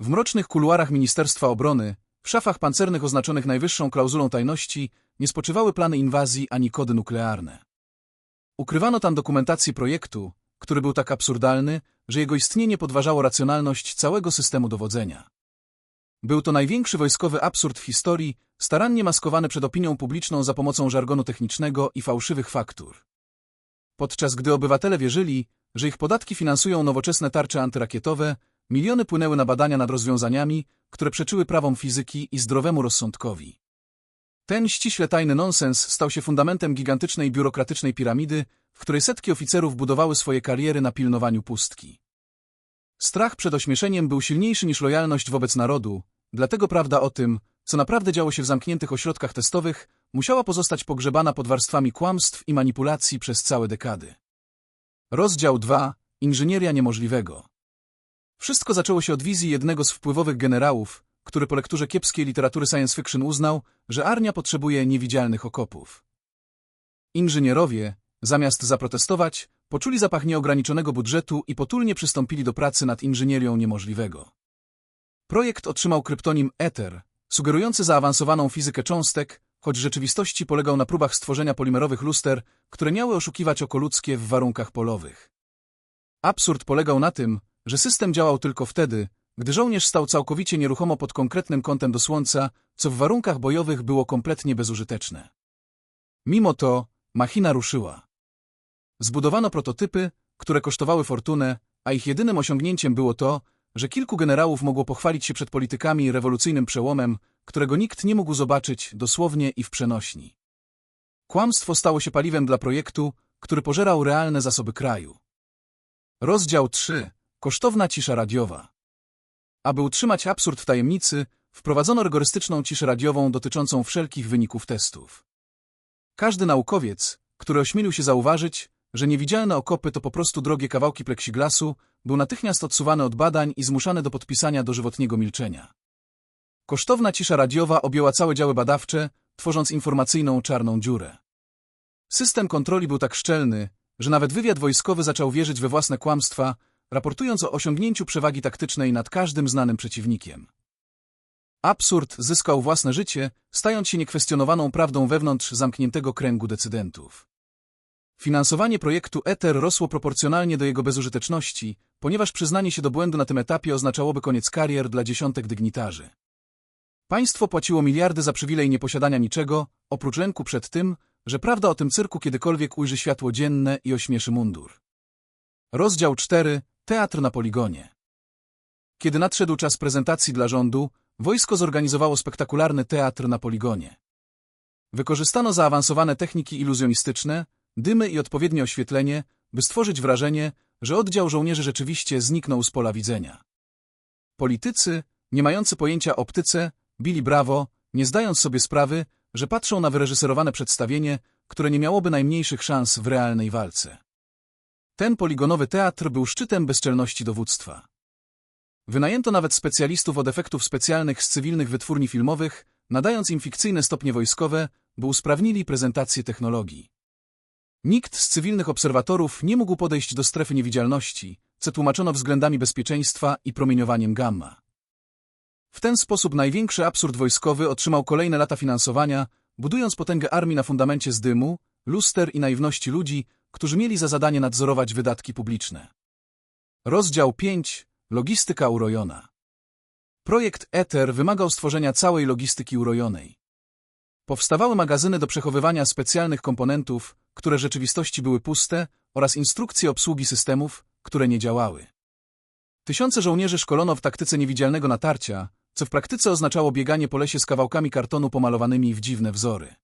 W mrocznych kuluarach Ministerstwa Obrony, w szafach pancernych oznaczonych najwyższą klauzulą tajności, nie spoczywały plany inwazji ani kody nuklearne. Ukrywano tam dokumentację projektu, który był tak absurdalny, że jego istnienie podważało racjonalność całego systemu dowodzenia. Był to największy wojskowy absurd w historii, starannie maskowany przed opinią publiczną za pomocą żargonu technicznego i fałszywych faktur. Podczas gdy obywatele wierzyli, że ich podatki finansują nowoczesne tarcze antyrakietowe, miliony płynęły na badania nad rozwiązaniami, które przeczyły prawom fizyki i zdrowemu rozsądkowi. Ten ściśle tajny nonsens stał się fundamentem gigantycznej biurokratycznej piramidy, w której setki oficerów budowały swoje kariery na pilnowaniu pustki. Strach przed ośmieszeniem był silniejszy niż lojalność wobec narodu, dlatego prawda o tym, co naprawdę działo się w zamkniętych ośrodkach testowych, musiała pozostać pogrzebana pod warstwami kłamstw i manipulacji przez całe dekady. Rozdział 2. Inżynieria niemożliwego. Wszystko zaczęło się od wizji jednego z wpływowych generałów, który po lekturze kiepskiej literatury science fiction uznał, że armia potrzebuje niewidzialnych okopów. Inżynierowie, zamiast zaprotestować, poczuli zapach nieograniczonego budżetu i potulnie przystąpili do pracy nad inżynierią niemożliwego. Projekt otrzymał kryptonim Ether, sugerujący zaawansowaną fizykę cząstek, choć w rzeczywistości polegał na próbach stworzenia polimerowych luster, które miały oszukiwać oko ludzkie w warunkach polowych. Absurd polegał na tym, że system działał tylko wtedy, gdy żołnierz stał całkowicie nieruchomo pod konkretnym kątem do słońca, co w warunkach bojowych było kompletnie bezużyteczne. Mimo to, machina ruszyła. Zbudowano prototypy, które kosztowały fortunę, a ich jedynym osiągnięciem było to, że kilku generałów mogło pochwalić się przed politykami rewolucyjnym przełomem, którego nikt nie mógł zobaczyć dosłownie i w przenośni. Kłamstwo stało się paliwem dla projektu, który pożerał realne zasoby kraju. Rozdział 3. Kosztowna cisza radiowa. Aby utrzymać absurd w tajemnicy, wprowadzono rygorystyczną ciszę radiową dotyczącą wszelkich wyników testów. Każdy naukowiec, który ośmielił się zauważyć, że niewidzialne okopy to po prostu drogie kawałki pleksiglasu, był natychmiast odsuwany od badań i zmuszany do podpisania dożywotniego milczenia. Kosztowna cisza radiowa objęła całe działy badawcze, tworząc informacyjną czarną dziurę. System kontroli był tak szczelny, że nawet wywiad wojskowy zaczął wierzyć we własne kłamstwa, raportując o osiągnięciu przewagi taktycznej nad każdym znanym przeciwnikiem. Absurd zyskał własne życie, stając się niekwestionowaną prawdą wewnątrz zamkniętego kręgu decydentów. Finansowanie projektu Ether rosło proporcjonalnie do jego bezużyteczności, ponieważ przyznanie się do błędu na tym etapie oznaczałoby koniec karier dla dziesiątek dygnitarzy. Państwo płaciło miliardy za przywilej nieposiadania niczego, oprócz lęku przed tym, że prawda o tym cyrku kiedykolwiek ujrzy światło dzienne i ośmieszy mundur. Rozdział 4. Teatr na poligonie. Kiedy nadszedł czas prezentacji dla rządu, wojsko zorganizowało spektakularny teatr na poligonie. Wykorzystano zaawansowane techniki iluzjonistyczne, dymy i odpowiednie oświetlenie, by stworzyć wrażenie, że oddział żołnierzy rzeczywiście zniknął z pola widzenia. Politycy, nie mający pojęcia optyce, bili brawo, nie zdając sobie sprawy, że patrzą na wyreżyserowane przedstawienie, które nie miałoby najmniejszych szans w realnej walce. Ten poligonowy teatr był szczytem bezczelności dowództwa. Wynajęto nawet specjalistów od efektów specjalnych z cywilnych wytwórni filmowych, nadając im fikcyjne stopnie wojskowe, by usprawnili prezentację technologii. Nikt z cywilnych obserwatorów nie mógł podejść do strefy niewidzialności, co tłumaczono względami bezpieczeństwa i promieniowaniem gamma. W ten sposób największy absurd wojskowy otrzymał kolejne lata finansowania, budując potęgę armii na fundamencie z dymu, luster i naiwności ludzi, którzy mieli za zadanie nadzorować wydatki publiczne. Rozdział 5. Logistyka urojona. Projekt Ether wymagał stworzenia całej logistyki urojonej. Powstawały magazyny do przechowywania specjalnych komponentów, które rzeczywistości były puste, oraz instrukcje obsługi systemów, które nie działały. Tysiące żołnierzy szkolono w taktyce niewidzialnego natarcia, co w praktyce oznaczało bieganie po lesie z kawałkami kartonu pomalowanymi w dziwne wzory.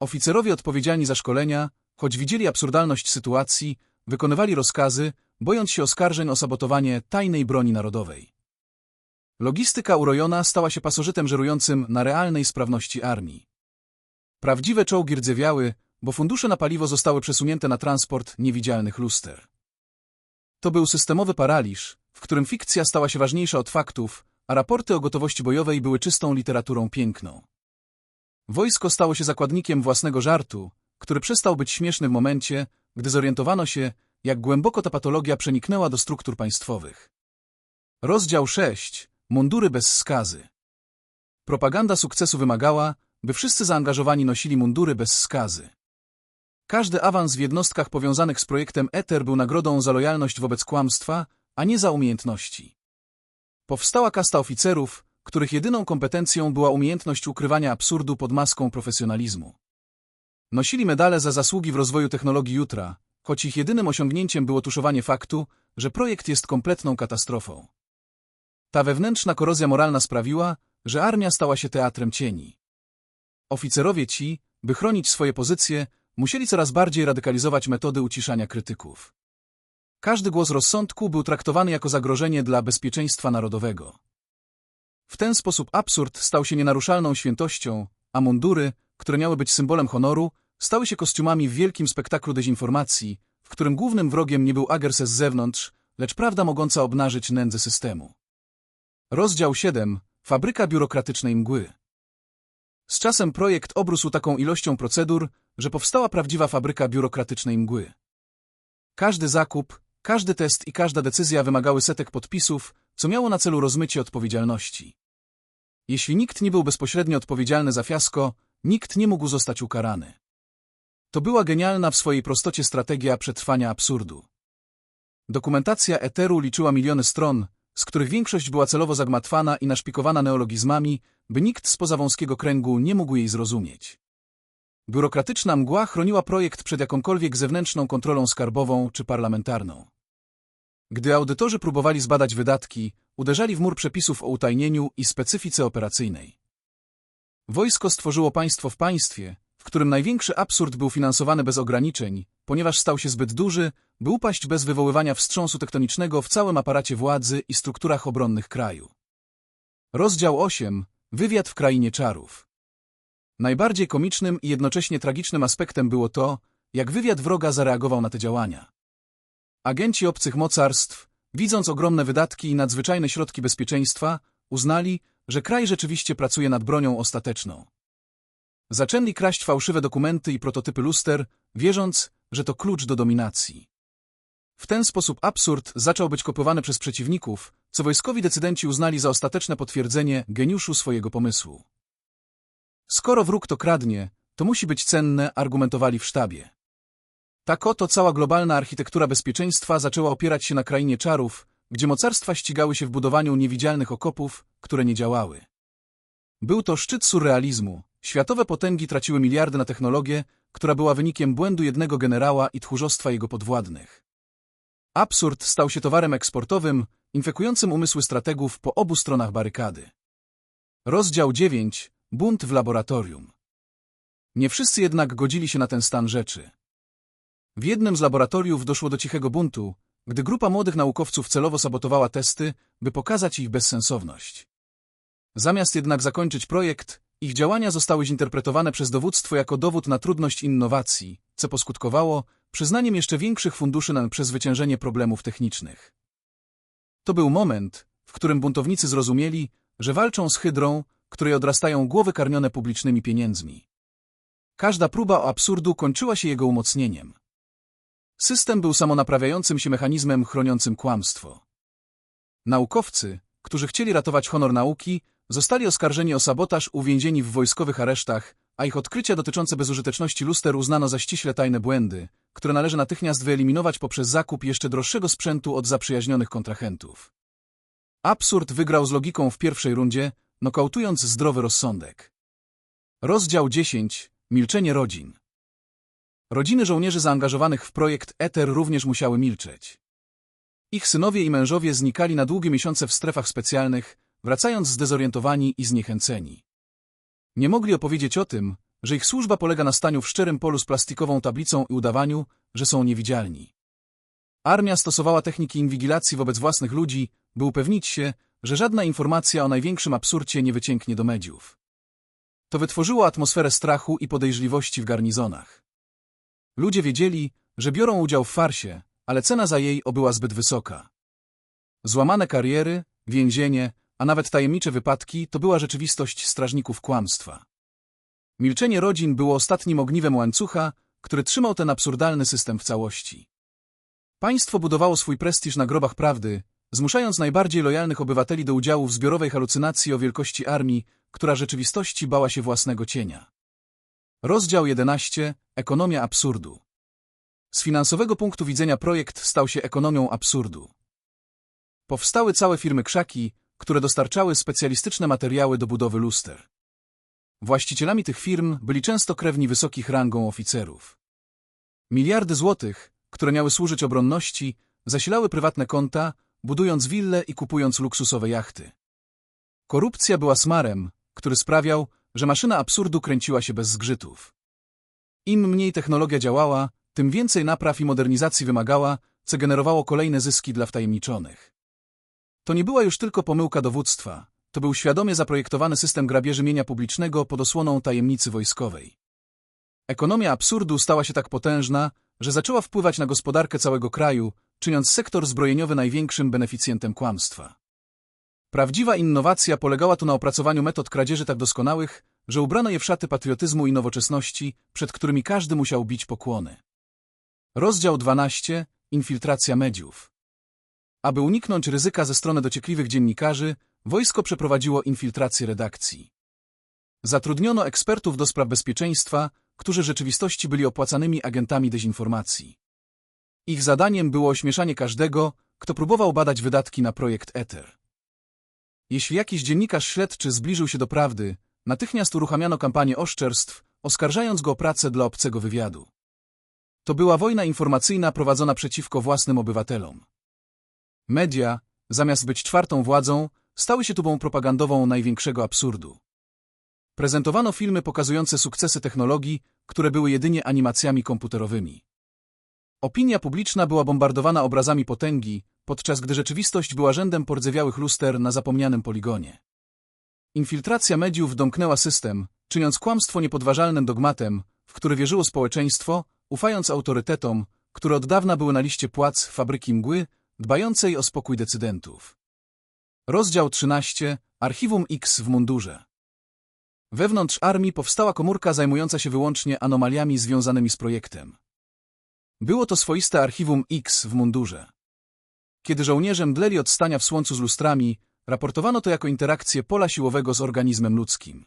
Oficerowie odpowiedzialni za szkolenia, choć widzieli absurdalność sytuacji, wykonywali rozkazy, bojąc się oskarżeń o sabotowanie tajnej broni narodowej. Logistyka urojona stała się pasożytem żerującym na realnej sprawności armii. Prawdziwe czołgi rdzewiały, bo fundusze na paliwo zostały przesunięte na transport niewidzialnych luster. To był systemowy paraliż, w którym fikcja stała się ważniejsza od faktów, a raporty o gotowości bojowej były czystą literaturą piękną. Wojsko stało się zakładnikiem własnego żartu, który przestał być śmieszny w momencie, gdy zorientowano się, jak głęboko ta patologia przeniknęła do struktur państwowych. Rozdział 6. Mundury bez skazy. Propaganda sukcesu wymagała, by wszyscy zaangażowani nosili mundury bez skazy. Każdy awans w jednostkach powiązanych z projektem Ether był nagrodą za lojalność wobec kłamstwa, a nie za umiejętności. Powstała kasta oficerów, których jedyną kompetencją była umiejętność ukrywania absurdu pod maską profesjonalizmu. Nosili medale za zasługi w rozwoju technologii jutra, choć ich jedynym osiągnięciem było tuszowanie faktu, że projekt jest kompletną katastrofą. Ta wewnętrzna korozja moralna sprawiła, że armia stała się teatrem cieni. Oficerowie ci, by chronić swoje pozycje, musieli coraz bardziej radykalizować metody uciszania krytyków. Każdy głos rozsądku był traktowany jako zagrożenie dla bezpieczeństwa narodowego. W ten sposób absurd stał się nienaruszalną świętością, a mundury, które miały być symbolem honoru, stały się kostiumami w wielkim spektaklu dezinformacji, w którym głównym wrogiem nie był agers z zewnątrz, lecz prawda mogąca obnażyć nędzę systemu. Rozdział 7. Fabryka biurokratycznej mgły. Z czasem projekt obrósł taką ilością procedur, że powstała prawdziwa fabryka biurokratycznej mgły. Każdy zakup, każdy test i każda decyzja wymagały setek podpisów, co miało na celu rozmycie odpowiedzialności. Jeśli nikt nie był bezpośrednio odpowiedzialny za fiasko, nikt nie mógł zostać ukarany. To była genialna w swojej prostocie strategia przetrwania absurdu. Dokumentacja Eteru liczyła miliony stron, z których większość była celowo zagmatwana i naszpikowana neologizmami, by nikt spoza wąskiego kręgu nie mógł jej zrozumieć. Biurokratyczna mgła chroniła projekt przed jakąkolwiek zewnętrzną kontrolą skarbową czy parlamentarną. Gdy audytorzy próbowali zbadać wydatki, uderzali w mur przepisów o utajnieniu i specyfice operacyjnej. Wojsko stworzyło państwo w państwie, w którym największy absurd był finansowany bez ograniczeń, ponieważ stał się zbyt duży, by upaść bez wywoływania wstrząsu tektonicznego w całym aparacie władzy i strukturach obronnych kraju. Rozdział 8. Wywiad w krainie czarów. Najbardziej komicznym i jednocześnie tragicznym aspektem było to, jak wywiad wroga zareagował na te działania. Agenci obcych mocarstw, widząc ogromne wydatki i nadzwyczajne środki bezpieczeństwa, uznali, że kraj rzeczywiście pracuje nad bronią ostateczną. Zaczęli kraść fałszywe dokumenty i prototypy luster, wierząc, że to klucz do dominacji. W ten sposób absurd zaczął być kopowany przez przeciwników, co wojskowi decydenci uznali za ostateczne potwierdzenie geniuszu swojego pomysłu. Skoro wróg to kradnie, to musi być cenne, argumentowali w sztabie. Tak oto cała globalna architektura bezpieczeństwa zaczęła opierać się na krainie czarów, gdzie mocarstwa ścigały się w budowaniu niewidzialnych okopów, które nie działały. Był to szczyt surrealizmu. Światowe potęgi traciły miliardy na technologię, która była wynikiem błędu jednego generała i tchórzostwa jego podwładnych. Absurd stał się towarem eksportowym, infekującym umysły strategów po obu stronach barykady. Rozdział 9. Bunt w laboratorium. Nie wszyscy jednak godzili się na ten stan rzeczy. W jednym z laboratoriów doszło do cichego buntu, gdy grupa młodych naukowców celowo sabotowała testy, by pokazać ich bezsensowność. Zamiast jednak zakończyć projekt, ich działania zostały zinterpretowane przez dowództwo jako dowód na trudność innowacji, co poskutkowało przyznaniem jeszcze większych funduszy na przezwyciężenie problemów technicznych. To był moment, w którym buntownicy zrozumieli, że walczą z hydrą, której odrastają głowy karmione publicznymi pieniędzmi. Każda próba o absurdu kończyła się jego umocnieniem. System był samonaprawiającym się mechanizmem chroniącym kłamstwo. Naukowcy, którzy chcieli ratować honor nauki, zostali oskarżeni o sabotaż uwięzieni w wojskowych aresztach, a ich odkrycia dotyczące bezużyteczności luster uznano za ściśle tajne błędy, które należy natychmiast wyeliminować poprzez zakup jeszcze droższego sprzętu od zaprzyjaźnionych kontrahentów. Absurd wygrał z logiką w pierwszej rundzie, nokautując zdrowy rozsądek. Rozdział 10. Milczenie rodzin. Rodziny żołnierzy zaangażowanych w projekt Ether również musiały milczeć. Ich synowie i mężowie znikali na długie miesiące w strefach specjalnych, wracając zdezorientowani i zniechęceni. Nie mogli opowiedzieć o tym, że ich służba polega na staniu w szczerym polu z plastikową tablicą i udawaniu, że są niewidzialni. Armia stosowała techniki inwigilacji wobec własnych ludzi, by upewnić się, że żadna informacja o największym absurcie nie wycięknie do mediów. To wytworzyło atmosferę strachu i podejrzliwości w garnizonach. Ludzie wiedzieli, że biorą udział w farsie, ale cena za jej obyła zbyt wysoka. Złamane kariery, więzienie, a nawet tajemnicze wypadki to była rzeczywistość strażników kłamstwa. Milczenie rodzin było ostatnim ogniwem łańcucha, który trzymał ten absurdalny system w całości. Państwo budowało swój prestiż na grobach prawdy, zmuszając najbardziej lojalnych obywateli do udziału w zbiorowej halucynacji o wielkości armii, która rzeczywistości bała się własnego cienia. Rozdział 11. Ekonomia absurdu. Z finansowego punktu widzenia projekt stał się ekonomią absurdu. Powstały całe firmy krzaki, które dostarczały specjalistyczne materiały do budowy luster. Właścicielami tych firm byli często krewni wysokich rangą oficerów. Miliardy złotych, które miały służyć obronności, zasilały prywatne konta, budując wille i kupując luksusowe jachty. Korupcja była smarem, który sprawiał, że maszyna absurdu kręciła się bez zgrzytów. Im mniej technologia działała, tym więcej napraw i modernizacji wymagała, co generowało kolejne zyski dla wtajemniczonych. To nie była już tylko pomyłka dowództwa, to był świadomie zaprojektowany system grabieży mienia publicznego pod osłoną tajemnicy wojskowej. Ekonomia absurdu stała się tak potężna, że zaczęła wpływać na gospodarkę całego kraju, czyniąc sektor zbrojeniowy największym beneficjentem kłamstwa. Prawdziwa innowacja polegała tu na opracowaniu metod kradzieży tak doskonałych, że ubrano je w szaty patriotyzmu i nowoczesności, przed którymi każdy musiał bić pokłony. Rozdział 12. Infiltracja mediów. Aby uniknąć ryzyka ze strony dociekliwych dziennikarzy, wojsko przeprowadziło infiltrację redakcji. Zatrudniono ekspertów do spraw bezpieczeństwa, którzy w rzeczywistości byli opłacanymi agentami dezinformacji. Ich zadaniem było ośmieszanie każdego, kto próbował badać wydatki na projekt Ether. Jeśli jakiś dziennikarz śledczy zbliżył się do prawdy, natychmiast uruchamiano kampanię oszczerstw, oskarżając go o pracę dla obcego wywiadu. To była wojna informacyjna prowadzona przeciwko własnym obywatelom. Media, zamiast być czwartą władzą, stały się tubą propagandową największego absurdu. Prezentowano filmy pokazujące sukcesy technologii, które były jedynie animacjami komputerowymi. Opinia publiczna była bombardowana obrazami potęgi, podczas gdy rzeczywistość była rzędem pordzewiałych luster na zapomnianym poligonie. Infiltracja mediów domknęła system, czyniąc kłamstwo niepodważalnym dogmatem, w który wierzyło społeczeństwo, ufając autorytetom, które od dawna były na liście płac fabryki mgły, dbającej o spokój decydentów. Rozdział 13. Archiwum X w mundurze. Wewnątrz armii powstała komórka zajmująca się wyłącznie anomaliami związanymi z projektem. Było to swoiste archiwum X w mundurze. Kiedy żołnierze mdleli od stania w słońcu z lustrami, raportowano to jako interakcję pola siłowego z organizmem ludzkim.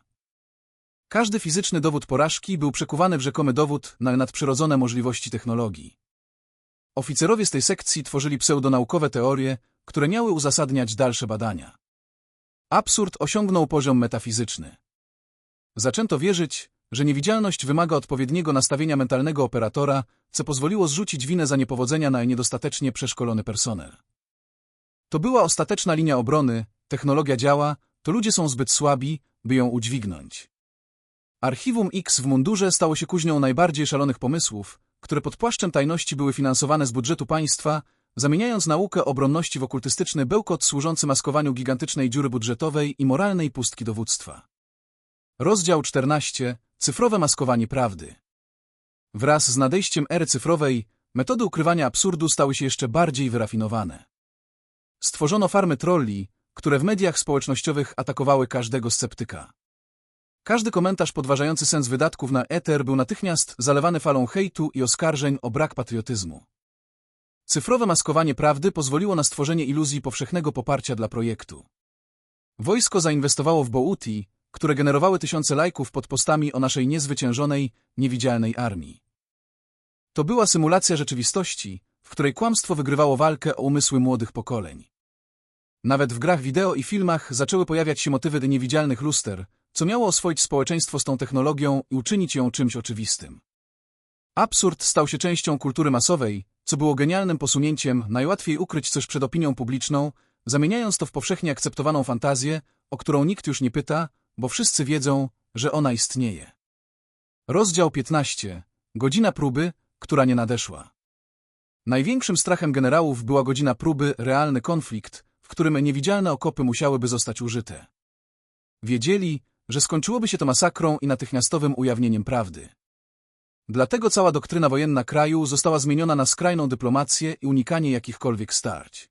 Każdy fizyczny dowód porażki był przekuwany w rzekomy dowód na nadprzyrodzone możliwości technologii. Oficerowie z tej sekcji tworzyli pseudonaukowe teorie, które miały uzasadniać dalsze badania. Absurd osiągnął poziom metafizyczny. Zaczęto wierzyć, że niewidzialność wymaga odpowiedniego nastawienia mentalnego operatora, co pozwoliło zrzucić winę za niepowodzenia na niedostatecznie przeszkolony personel. To była ostateczna linia obrony, technologia działa, to ludzie są zbyt słabi, by ją udźwignąć. Archiwum X w mundurze stało się kuźnią najbardziej szalonych pomysłów, które pod płaszczem tajności były finansowane z budżetu państwa, zamieniając naukę obronności w okultystyczny bełkot służący maskowaniu gigantycznej dziury budżetowej i moralnej pustki dowództwa. Rozdział 14. Cyfrowe maskowanie prawdy. Wraz z nadejściem ery cyfrowej metody ukrywania absurdu stały się jeszcze bardziej wyrafinowane. Stworzono farmy trolli, które w mediach społecznościowych atakowały każdego sceptyka. Każdy komentarz podważający sens wydatków na Ether był natychmiast zalewany falą hejtu i oskarżeń o brak patriotyzmu. Cyfrowe maskowanie prawdy pozwoliło na stworzenie iluzji powszechnego poparcia dla projektu. Wojsko zainwestowało w Bouti, które generowały tysiące lajków pod postami o naszej niezwyciężonej, niewidzialnej armii. To była symulacja rzeczywistości, w której kłamstwo wygrywało walkę o umysły młodych pokoleń. Nawet w grach wideo i filmach zaczęły pojawiać się motywy niewidzialnych luster, co miało oswoić społeczeństwo z tą technologią i uczynić ją czymś oczywistym. Absurd stał się częścią kultury masowej, co było genialnym posunięciem, najłatwiej ukryć coś przed opinią publiczną, zamieniając to w powszechnie akceptowaną fantazję, o którą nikt już nie pyta, bo wszyscy wiedzą, że ona istnieje. Rozdział 15. Godzina próby, która nie nadeszła. Największym strachem generałów była godzina próby, realny konflikt, w którym niewidzialne okopy musiałyby zostać użyte. Wiedzieli, że skończyłoby się to masakrą i natychmiastowym ujawnieniem prawdy. Dlatego cała doktryna wojenna kraju została zmieniona na skrajną dyplomację i unikanie jakichkolwiek starć.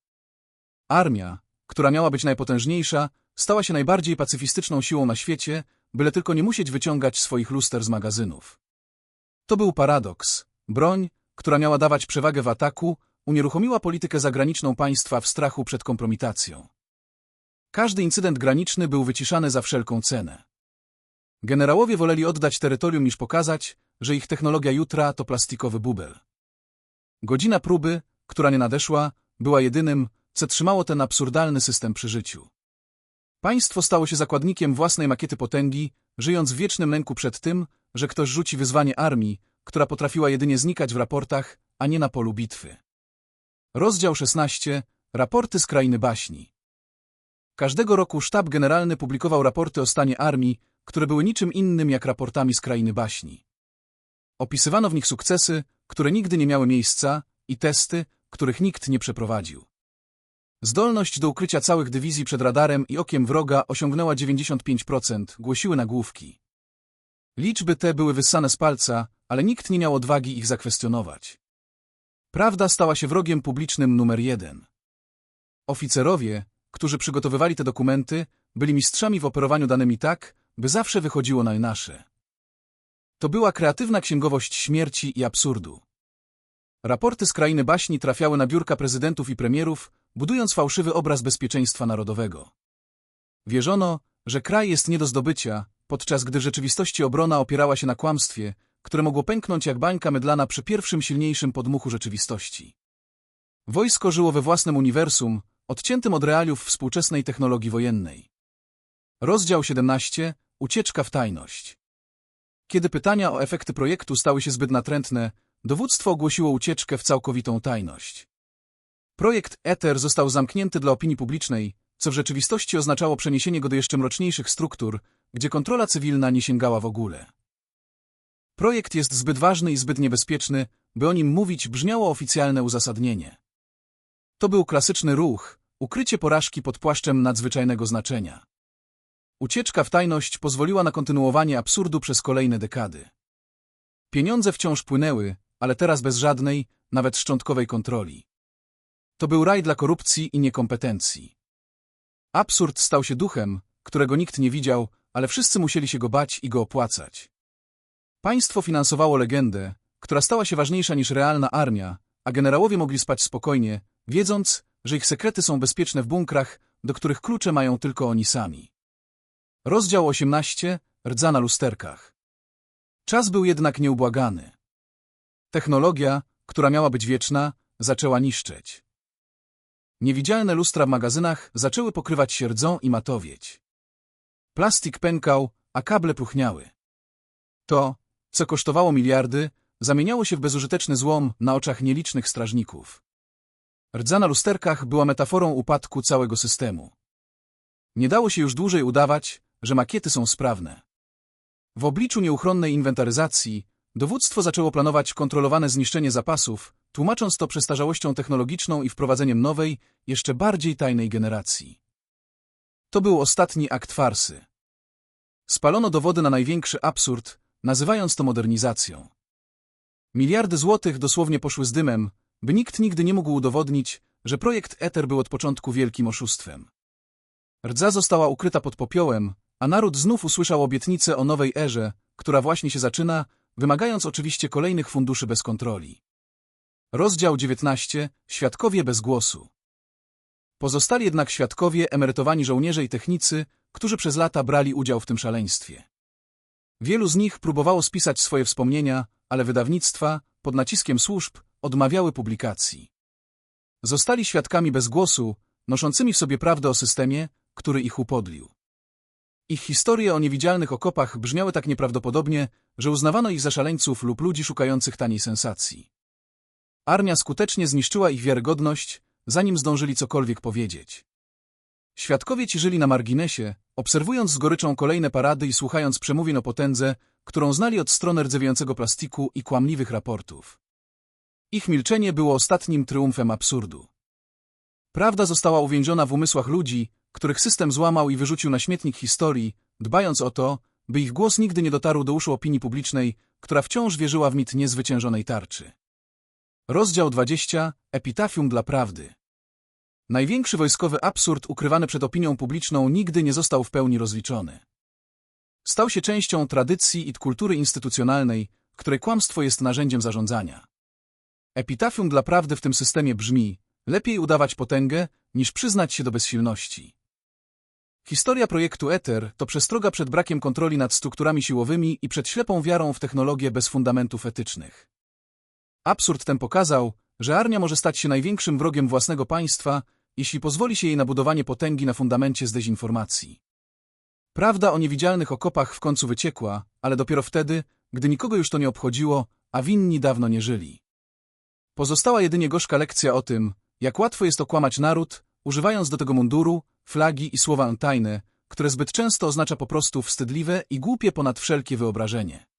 Armia, która miała być najpotężniejsza, stała się najbardziej pacyfistyczną siłą na świecie, byle tylko nie musieć wyciągać swoich luster z magazynów. To był paradoks. Broń, która miała dawać przewagę w ataku, unieruchomiła politykę zagraniczną państwa w strachu przed kompromitacją. Każdy incydent graniczny był wyciszany za wszelką cenę. Generałowie woleli oddać terytorium niż pokazać, że ich technologia jutra to plastikowy bubel. Godzina próby, która nie nadeszła, była jedynym, co trzymało ten absurdalny system przy życiu. Państwo stało się zakładnikiem własnej makiety potęgi, żyjąc w wiecznym lęku przed tym, że ktoś rzuci wyzwanie armii, która potrafiła jedynie znikać w raportach, a nie na polu bitwy. Rozdział 16. Raporty z krainy baśni. Każdego roku sztab generalny publikował raporty o stanie armii, które były niczym innym jak raportami z krainy baśni. Opisywano w nich sukcesy, które nigdy nie miały miejsca, i testy, których nikt nie przeprowadził. Zdolność do ukrycia całych dywizji przed radarem i okiem wroga osiągnęła 95%, głosiły nagłówki. Liczby te były wyssane z palca, ale nikt nie miał odwagi ich zakwestionować. Prawda stała się wrogiem publicznym numer jeden. Oficerowie, którzy przygotowywali te dokumenty, byli mistrzami w operowaniu danymi tak, by zawsze wychodziło na nasze. To była kreatywna księgowość śmierci i absurdu. Raporty z krainy baśni trafiały na biurka prezydentów i premierów, budując fałszywy obraz bezpieczeństwa narodowego. Wierzono, że kraj jest nie do zdobycia, podczas gdy w rzeczywistości obrona opierała się na kłamstwie, które mogło pęknąć jak bańka mydlana przy pierwszym silniejszym podmuchu rzeczywistości. Wojsko żyło we własnym uniwersum, odciętym od realiów współczesnej technologii wojennej. Rozdział 17. Ucieczka w tajność. Kiedy pytania o efekty projektu stały się zbyt natrętne, dowództwo ogłosiło ucieczkę w całkowitą tajność. Projekt Ether został zamknięty dla opinii publicznej, co w rzeczywistości oznaczało przeniesienie go do jeszcze mroczniejszych struktur, gdzie kontrola cywilna nie sięgała w ogóle. Projekt jest zbyt ważny i zbyt niebezpieczny, by o nim mówić brzmiało oficjalne uzasadnienie. To był klasyczny ruch, ukrycie porażki pod płaszczem nadzwyczajnego znaczenia. Ucieczka w tajność pozwoliła na kontynuowanie absurdu przez kolejne dekady. Pieniądze wciąż płynęły, ale teraz bez żadnej, nawet szczątkowej kontroli. To był raj dla korupcji i niekompetencji. Absurd stał się duchem, którego nikt nie widział, ale wszyscy musieli się go bać i go opłacać. Państwo finansowało legendę, która stała się ważniejsza niż realna armia, a generałowie mogli spać spokojnie, wiedząc, że ich sekrety są bezpieczne w bunkrach, do których klucze mają tylko oni sami. Rozdział 18. Rdza na lusterkach. Czas był jednak nieubłagany. Technologia, która miała być wieczna, zaczęła niszczeć. Niewidzialne lustra w magazynach zaczęły pokrywać się rdzą i matowieć. Plastik pękał, a kable puchniały. To, co kosztowało miliardy, zamieniało się w bezużyteczny złom na oczach nielicznych strażników. Rdza na lusterkach była metaforą upadku całego systemu. Nie dało się już dłużej udawać, że makiety są sprawne. W obliczu nieuchronnej inwentaryzacji dowództwo zaczęło planować kontrolowane zniszczenie zapasów, tłumacząc to przestarzałością technologiczną i wprowadzeniem nowej, jeszcze bardziej tajnej generacji. To był ostatni akt farsy. Spalono dowody na największy absurd, nazywając to modernizacją. Miliardy złotych dosłownie poszły z dymem, by nikt nigdy nie mógł udowodnić, że projekt Ether był od początku wielkim oszustwem. Rdza została ukryta pod popiołem, a naród znów usłyszał obietnicę o nowej erze, która właśnie się zaczyna, wymagając oczywiście kolejnych funduszy bez kontroli. Rozdział 19. Świadkowie bez głosu. Pozostali jednak świadkowie, emerytowani żołnierze i technicy, którzy przez lata brali udział w tym szaleństwie. Wielu z nich próbowało spisać swoje wspomnienia, ale wydawnictwa, pod naciskiem służb, odmawiały publikacji. Zostali świadkami bez głosu, noszącymi w sobie prawdę o systemie, który ich upodlił. Ich historie o niewidzialnych okopach brzmiały tak nieprawdopodobnie, że uznawano ich za szaleńców lub ludzi szukających taniej sensacji. Armia skutecznie zniszczyła ich wiarygodność, zanim zdążyli cokolwiek powiedzieć. Świadkowie ci żyli na marginesie, obserwując z goryczą kolejne parady i słuchając przemówień o potędze, którą znali od strony rdzewiejącego plastiku i kłamliwych raportów. Ich milczenie było ostatnim triumfem absurdu. Prawda została uwięziona w umysłach ludzi, których system złamał i wyrzucił na śmietnik historii, dbając o to, by ich głos nigdy nie dotarł do uszu opinii publicznej, która wciąż wierzyła w mit niezwyciężonej tarczy. Rozdział 20. Epitafium dla prawdy. Największy wojskowy absurd ukrywany przed opinią publiczną nigdy nie został w pełni rozliczony. Stał się częścią tradycji i kultury instytucjonalnej, której kłamstwo jest narzędziem zarządzania. Epitafium dla prawdy w tym systemie brzmi lepiej udawać potęgę, niż przyznać się do bezsilności. Historia projektu Ether to przestroga przed brakiem kontroli nad strukturami siłowymi i przed ślepą wiarą w technologię bez fundamentów etycznych. Absurd ten pokazał, że armia może stać się największym wrogiem własnego państwa, jeśli pozwoli się jej na budowanie potęgi na fundamencie z dezinformacji. Prawda o niewidzialnych okopach w końcu wyciekła, ale dopiero wtedy, gdy nikogo już to nie obchodziło, a winni dawno nie żyli. Pozostała jedynie gorzka lekcja o tym, jak łatwo jest okłamać naród, używając do tego munduru, flagi i słowa tajne, które zbyt często oznacza po prostu wstydliwe i głupie ponad wszelkie wyobrażenie.